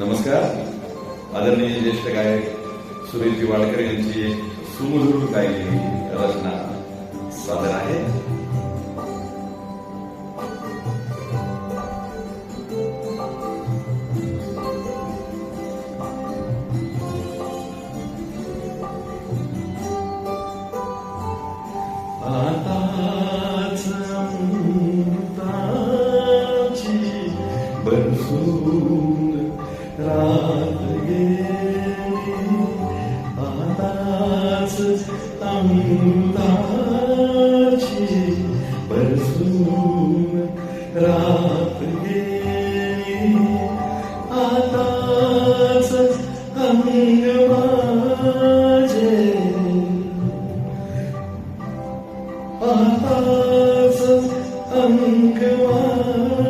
नमस्कार. आदरणीय ज्येष्ठ गायक सुरेशजी वाडकर यांची सुमधुर गायली रचना सादर आहे. आताच अमृताची रात गेली आताच अमृताची बरसून रात गेली आताच अंग माझे आताच अंक माझे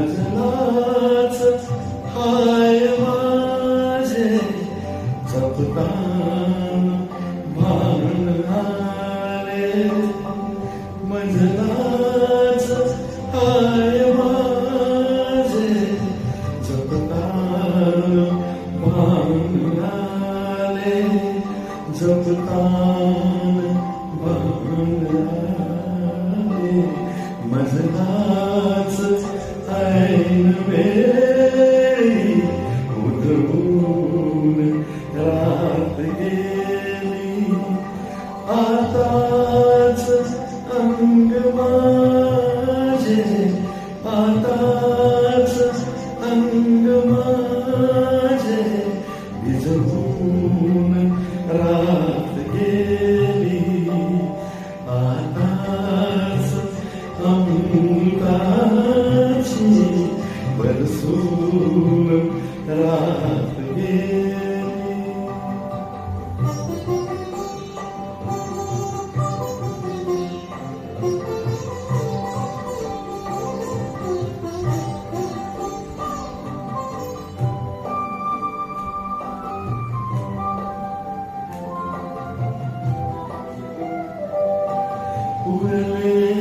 मजलाच हाय माझे जपतान भान आले हाय माझे जपतान भान आले जपतान भान Amen. उरले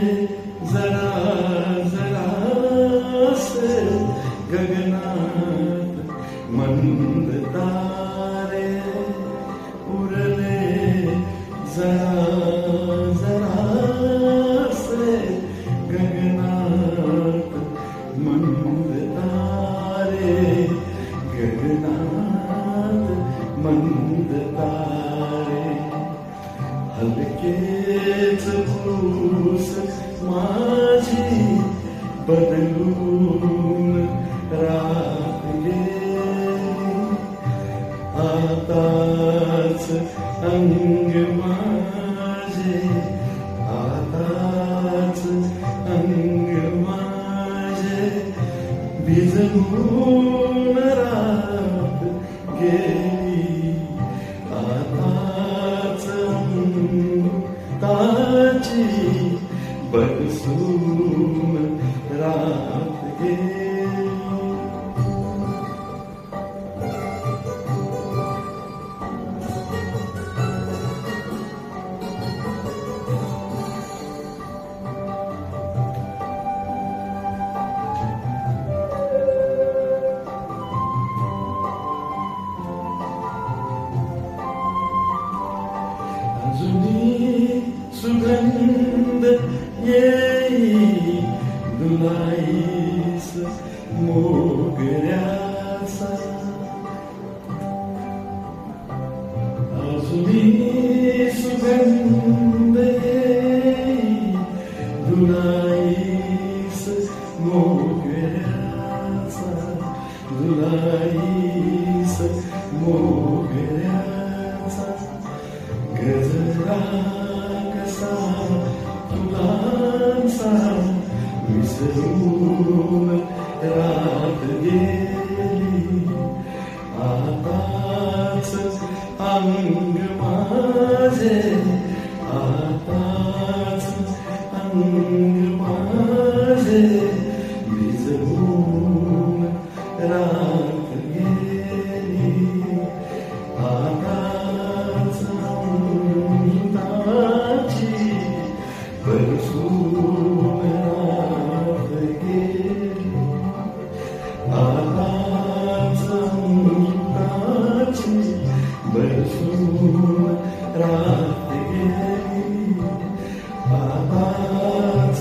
बदलून रात गेली आताच अंग माझे आताच अंग माझे भिजवून रात गेली आताच ताची बरसून sürdende jej Dunajs Mugrasa Azumi sürdende jej Dunajs Mugrasa Dunajs विसरून रात गेली आताच अंग माझे बरसून रात गेली आताच